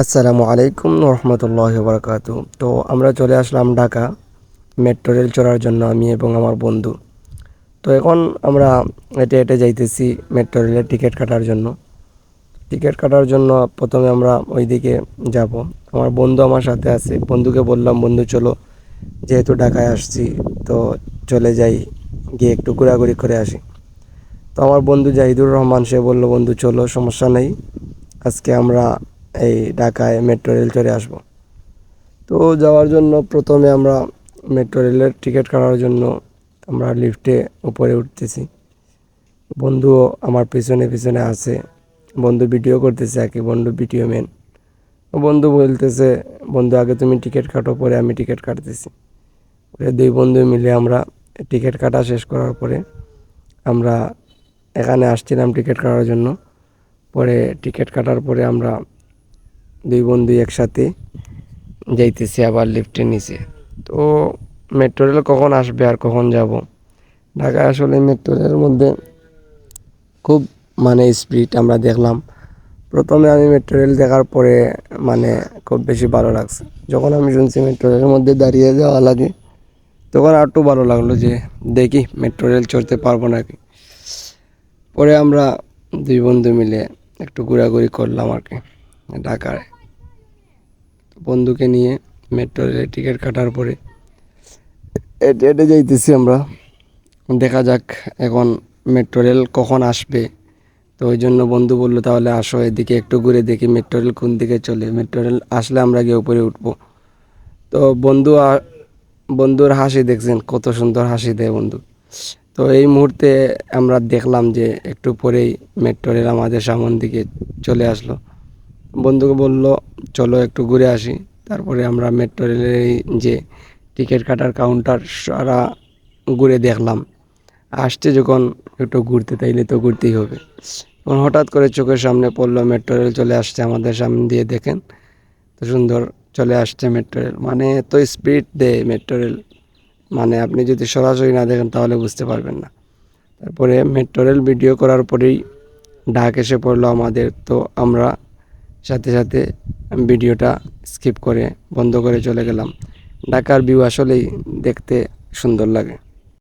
আসসালামু আলাইকুম রহমতুল্লাহ বরকাত তো আমরা চলে আসলাম ঢাকা, মেট্রো রেল চড়ার জন্য আমি এবং আমার বন্ধু। তো এখন আমরা হেঁটে হেঁটে যাইতেছি মেট্রো রেলের টিকিট কাটার জন্য। টিকিট কাটার জন্য প্রথমে আমরা ওইদিকে যাব। আমার বন্ধু আমার সাথে আছে। বন্ধুকে বললাম, বন্ধু, চলো। যেহেতু ঢাকায় আসছি, তো চলে যাই। গিয়ে একটু ঘোরাঘুরি করে আসি। তো আমার বন্ধু জাহিদুর রহমান, সে বলল, বন্ধু, চলো, সমস্যা নেই। আজকে আমরা এই ঢাকায় মেট্রো রেল চড়ে আসব। তো যাওয়ার জন্য প্রথমে আমরা মেট্রো রেলের টিকিট কাটার জন্য আমরা লিফটে উপরে উঠতেছি। বন্ধুও আমার পিছনে পিছনে আছে। বন্ধু ভিডিও করতেছে একে বন্ধু ভিডিও ম্যান বন্ধু বলতেছে, বন্ধু, আগে তুমি টিকিট কাটো, পরে আমি টিকিট কাটতেছি। পরে দুই বন্ধু মিলে আমরা টিকিট কাটা শেষ করার পরে আমরা এখানে আসছিলাম টিকিট কাটার জন্য। পরে টিকিট কাটার পরে আমরা দুই বন্ধু একসাথে যাইতেছি আবার লিফটের নিচে। তো মেট্রো রেল কখন আসবে আর কখন যাব? ঢাকায় আসলে মেট্রো রেলের মধ্যে খুব মানে স্পিড আমরা দেখলাম। প্রথমে আমি মেট্রো রেল দেখার পরে মানে খুব বেশি ভালো লাগছে। যখন আমি শুনছি মেট্রো রেলের মধ্যে দাঁড়িয়ে যাওয়া লাগে, তখন আর একটু ভালো লাগল যে দেখি মেট্রো রেল চড়তে পারব নাকি। পরে আমরা দুই বন্ধু মিলে একটু ঘোরাঘুরি করলাম আর কি ঢাকায়। বন্ধুকে নিয়ে মেট্রো রেলের টিকিট কাটার পরে হেঁটে হেঁটে যাইতেছি আমরা। দেখা যাক এখন মেট্রো রেল কখন আসবে। তো ওই জন্য বন্ধু বলল, তাহলে আসো এদিকে, একটু ঘুরে দেখি মেট্রো রেল কোন দিকে চলে। মেট্রো রেল আসলে আমরা গিয়ে উপরে উঠবো। তো বন্ধু বন্ধুর হাসি দেখছেন, কত সুন্দর হাসি দেয় বন্ধু। তো এই মুহূর্তে আমরা দেখলাম যে একটু পরেই মেট্রো রেল আমাদের সামন দিকে চলে আসলো। বন্ধুকে বলল, চলো একটু ঘুরে আসি। তারপরে আমরা মেট্রো রেলের এই যে টিকিট কাটার কাউন্টার সারা ঘুরে দেখলাম। আসছে যখন একটু ঘুরতে, তাইলে তো ঘুরতেই হবে। তখন হঠাৎ করে চোখের সামনে পড়ল মেট্রো রেল চলে আসছে আমাদের সামনে দিয়ে দেখেন। তো সুন্দর চলে আসছে মেট্রো রেল মানে এত স্পিড দেয় মেট্রো রেল মানে আপনি যদি সরাসরি না দেখেন, তাহলে বুঝতে পারবেন না। তারপরে মেট্রো রেল ভিডিও করার পরেই ডাক এসে পড়ল আমাদের। তো আমরা সাথে সাথে ভিডিওটা স্কিপ করে বন্ধ করে চলে গেলাম। ঢাকার ভিউ আসলেই দেখতে সুন্দর লাগে।